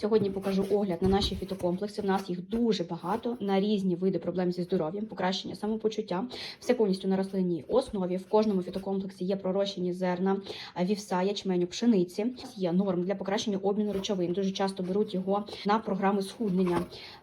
Сьогодні покажу огляд на наші фітокомплекси. У нас їх дуже багато на різні види проблем зі здоров'ям, покращення самопочуття. Все повністю на рослинній основі. В кожному фітокомплексі є пророщені зерна вівса, ячменю, пшениці. Є норм для покращення обміну речовин. Дуже часто беруть його на програми схуднення.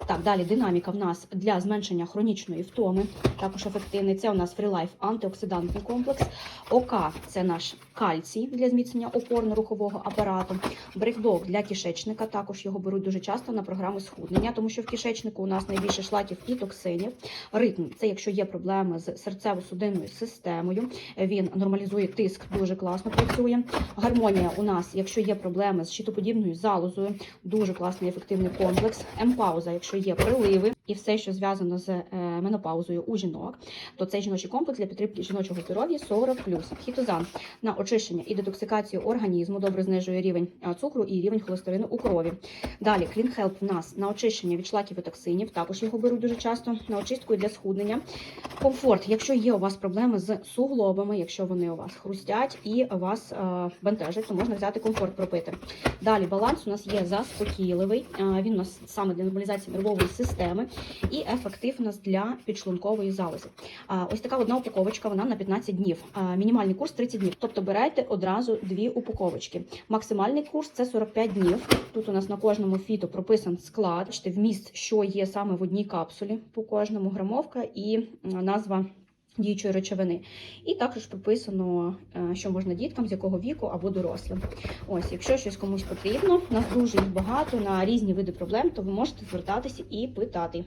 Так, далі динаміка в нас для зменшення хронічної втоми. Також ефективний. Це у нас фрілайф антиоксидантний комплекс. ОК це наш кальцій для зміцнення опорно-рухового апарату. Брейкдог для кишечника. Також його беруть дуже часто на програми схуднення, тому що в кишечнику у нас найбільше шлаків і токсинів. Ритм це якщо є проблеми з серцево-судинною системою. Він нормалізує тиск, дуже класно працює. Гармонія у нас, якщо є проблеми з щитоподібною залозою, дуже класний ефективний комплекс. Емпауза, якщо є приливи. І все, що зв'язано з е, менопаузою у жінок, то цей жіночий комплекс для підтримки жіночого здоров'я 40 Хітозан на очищення і детоксикацію організму, добре знижує рівень цукру і рівень холестерину у крові. Далі Help в нас на очищення від шлаків і токсинів, також його беруть дуже часто на очистку і для схуднення. Комфорт, якщо є у вас проблеми з суглобами, якщо вони у вас хрустять і вас е, бентежать, то можна взяти комфорт пропити. Далі баланс у нас є заспокійливий. е, Він у нас саме для нормалізації нервової системи і ефективність для підшлункової залози. Ось така одна упаковочка, вона на 15 днів. А, Мінімальний курс 30 днів. Тобто берете одразу дві упаковочки. Максимальний курс це 45 днів. Тут у нас на кожному фіто прописан склад, вміст, що є саме в одній капсулі по кожному грамовка і назва. Діючої речовини, і також прописано, е, що можна діткам, з якого віку або дорослим. Ось, якщо щось комусь потрібно, нас дуже їх багато на різні види проблем, то ви можете звертатися і питати.